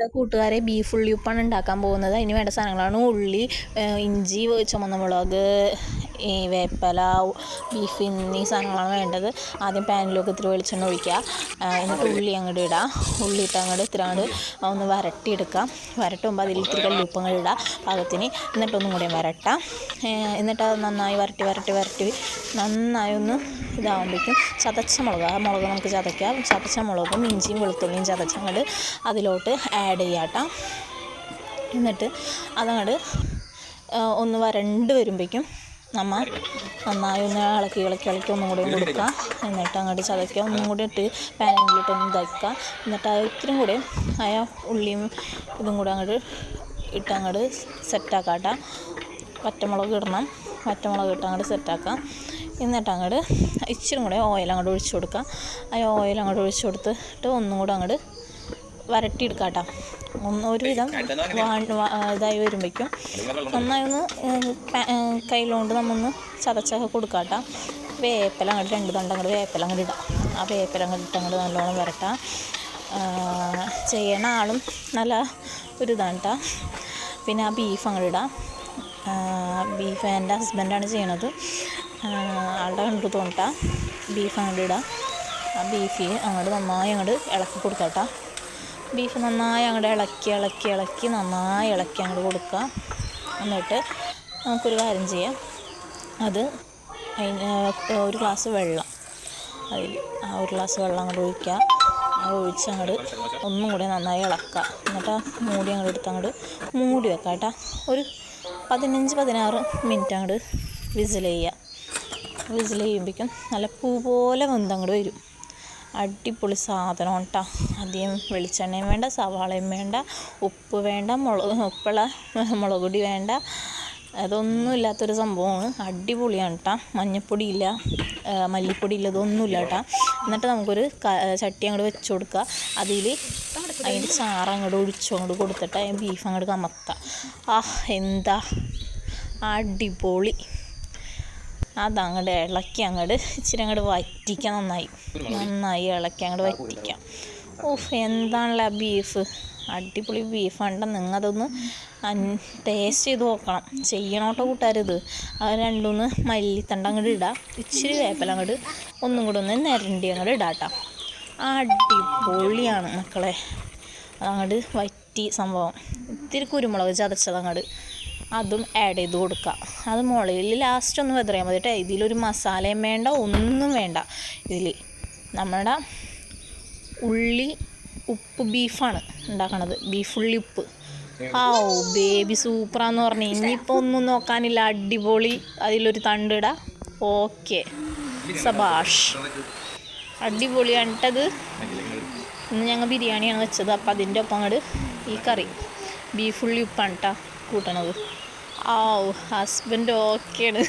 ഇവിടെ കൂട്ടുകാരെ ബീഫ് ഉള്ളി ഉപ്പാണ് ഉണ്ടാക്കാൻ പോകുന്നത്. അതിന് വേണ്ട സാധനങ്ങളാണ് ഉള്ളി ഇഞ്ചി ചുമന്ന മുളക് ഈ വേപ്പില ബീഫ് എന്നീ സാധനങ്ങളാണ് വേണ്ടത്. ആദ്യം പാനിലൊക്കെ ഇത്തിരി വെളിച്ചെണ്ണ ഒഴിക്കുക. എന്നിട്ട് ഉള്ളി അങ്ങോട്ട് ഇടുക ഉള്ളി ഇട്ട് അങ്ങോട്ട് ഇത്തിരി അങ്ങോട്ട് ഒന്ന് വരട്ടിയെടുക്കാം വരട്ടുമ്പോൾ അതിൽ ഇത്തിരി കല്ലുപ്പ് ഇടുക പാകത്തിന്. എന്നിട്ടൊന്നും കൂടി വരട്ടാം. എന്നിട്ട് അത് നന്നായി വരട്ടി വരട്ടി വരട്ടി നന്നായി ഒന്ന് ഇതാകുമ്പോഴേക്കും ചതച്ച മുളക്. ആ മുളക് നമുക്ക് ചതയ്ക്കാം. ചതച്ച മുളകും ഇഞ്ചിയും വെളുത്തുള്ളിയും ചതച്ചങ്ങോട്ട് അതിലോട്ട് ആഡ് ചെയ്യാട്ടോ എന്നിട്ട് അതങ്ങോട്ട് ഒന്ന് വരണ്ട് വരുമ്പോഴേക്കും നമ്മ നന്നായി ഒന്ന് ഇളക്കി ഇളക്കി ഇളക്കി ഒന്നും കൂടി കൊടുക്കുക. എന്നിട്ട് അങ്ങോട്ട് ചതയ്ക്കുക. ഒന്നും കൂടി ഇട്ട് പാനിലിട്ട് ഒന്ന് ഇതാക്കുക. എന്നിട്ട് അത് ഇത്തിരി കൂടി ആ ഉള്ളിയും ഇതും കൂടി അങ്ങോട്ട് ഇട്ട് അങ്ങോട്ട് സെറ്റാക്കാം കേട്ടോ പച്ചമുളക് ഇടണം. പച്ചമുളക് ഇട്ട് അങ്ങോട്ട് സെറ്റാക്കാം. എന്നിട്ട് അങ്ങോട്ട് ഇച്ചിരി കൂടെ ഓയിൽ അങ്ങോട്ട് ഒഴിച്ചു കൊടുക്കുക. ആ ഓയിൽ അങ്ങോട്ട് ഒഴിച്ചു കൊടുത്തിട്ട് ഒന്നും കൂടെ അങ്ങോട്ട് വരട്ടിയെടുക്കാം കേട്ടോ ഒന്ന് ഒരുവിധം ഇതായി വരുമ്പോഴേക്കും നന്നായി ഒന്ന് കയ്യിലോണ്ട് നമ്മൊന്ന് ചതച്ചൊക്കെ കൊടുക്കാം കേട്ടോ വേപ്പില അങ്ങോട്ട് രണ്ട് തണ്ട് അങ്ങോട്ട് വേപ്പില അങ്ങോട്ട് ഇടാം. ആ വേപ്പില അങ്ങോട്ട് ഇട്ട് അങ്ങോട്ട് നല്ലോണം വരട്ടാം. ചെയ്യണ ആളും നല്ല ഒരു ഇതാണ് കേട്ടോ പിന്നെ ആ ബീഫ് അങ്ങോട്ട് ഇടാം. ബീഫ് എന്റെ ഹസ്ബൻഡാണ് ചെയ്യണത്. ആളുടെ കണ്ടു തോന്നിട്ടാ. ബീഫ് അങ്ങോട്ട് ഇടാം. ആ ബീഫ് അങ്ങോട്ട് നന്നായി അങ്ങോട്ട് ഇളക്കി കൊടുക്കാം കേട്ടോ ബീഫ് നന്നായി അങ്ങോട്ട് ഇളക്കി ഇളക്കി ഇളക്കി നന്നായി ഇളക്കി അങ്ങോട്ട് കൊടുക്കുക എന്നിട്ട് നമുക്കൊരു കാര്യം ചെയ്യാം. അത് ഒരു ഗ്ലാസ് വെള്ളം. അതിൽ ആ ഒരു ഗ്ലാസ് വെള്ളം അങ്ങോട്ട് ഒഴിക്കുക ഒഴിച്ച് അങ്ങോട്ട് ഒന്നും കൂടി നന്നായി ഇളക്കുക എന്നിട്ട് മൂടി അങ്ങോട്ട് എടുത്ത് അങ്ങോട്ട് മൂടി വെക്കാം കേട്ടോ. ഒരു പതിനഞ്ച് പതിനാറ് മിനിറ്റ് അങ്ങോട്ട് വിസിൽ ചെയ്യുക. വിസിൽ ചെയ്യുമ്പോഴേക്കും നല്ല പൂ പോലെ വെന്തങ്ങോട്ട് വരും. അടിപൊളി സാധനം കേട്ടോ. അധികം വെളിച്ചെണ്ണയും വേണ്ട സവാളയും വേണ്ട ഉപ്പ് വേണ്ട മുളക് ഉപ്പുള്ള മുളക് പൊടി വേണ്ട. അതൊന്നും ഇല്ലാത്തൊരു സംഭവമാണ്. അടിപൊളിയാണ് കേട്ടോ. മഞ്ഞപ്പൊടി ഇല്ല മല്ലിപ്പൊടി ഇല്ല ഇതൊന്നും ഇല്ല കേട്ടോ. എന്നിട്ട് നമുക്കൊരു ചട്ടി അങ്ങോട്ട് വെച്ച് കൊടുക്കുക. അതിൽ അതിന്റെ ചാറ് അങ്ങോട്ട് ഒഴിച്ചു അങ്ങോട്ട് കൊടുത്തിട്ട് ബീഫ് അങ്ങോട്ട് കമക്കുക ആ എന്താ? അടിപൊളി. അതങ്ങോട്ട് ഇളക്കി അങ്ങോട്ട് ഇച്ചിരി അങ്ങോട്ട് വറ്റിക്കാം നന്നായി. നന്നായി ഇളക്കി അങ്ങോട്ട് വറ്റിക്കാം. ഓഫ് എന്താണല്ലേ ആ ബീഫ് അടിപൊളി നിങ്ങൾ അതൊന്ന് ടേസ്റ്റ് ചെയ്ത് നോക്കണം. ചെയ്യണോട്ടോ കൂട്ടുകാരിത്. അത് രണ്ടൂന്ന് മല്ലിത്തണ്ട അങ്ങോട്ട് ഇടാം. ഇച്ചിരി വേപ്പല അങ്ങോട്ട് ഒന്നും കൂടെ ഒന്ന് നിരണ്ടി അങ്ങോട്ട് ഇടാട്ടോ അടിപൊളിയാണ് മക്കളെ. അതങ്ങോട്ട് വറ്റി സംഭവം. ഇത്തിരി കുരുമുളക് ചതച്ചത് അങ്ങോട്ട് അതും ആഡ് ചെയ്ത് കൊടുക്കുക. അത് മുളകിൽ ലാസ്റ്റ് ഒന്ന് വെതറിയാൽ മതി കേട്ടോ ഇതിലൊരു മസാലയും വേണ്ട ഒന്നും വേണ്ട. ഇതിൽ നമ്മുടെ ഉള്ളി ഉപ്പ് ബീഫാണ് ഉണ്ടാക്കണത്. ബീഫ് ഉള്ളി ഉപ്പ്. ആ ഓ ബേബി സൂപ്പറാന്ന് പറഞ്ഞു. ഇനിയിപ്പോൾ ഒന്നും നോക്കാനില്ല. അടിപൊളി. അതിലൊരു തണ്ടിട ഓക്കെ സബാഷ്. അടിപൊളിയാണ് കേട്ടത് ഇന്ന് ഞങ്ങൾ ബിരിയാണിയാണ് വെച്ചത്. അപ്പം അതിന്റെ ഒപ്പം അങ്ങോട്ട് ഈ കറി. ബീഫ് ഉള്ളി ഉപ്പാണ് കേട്ടോ കൂട്ടണത്. ആ ഹസ്ബൻഡ് ഓക്കെയാണ്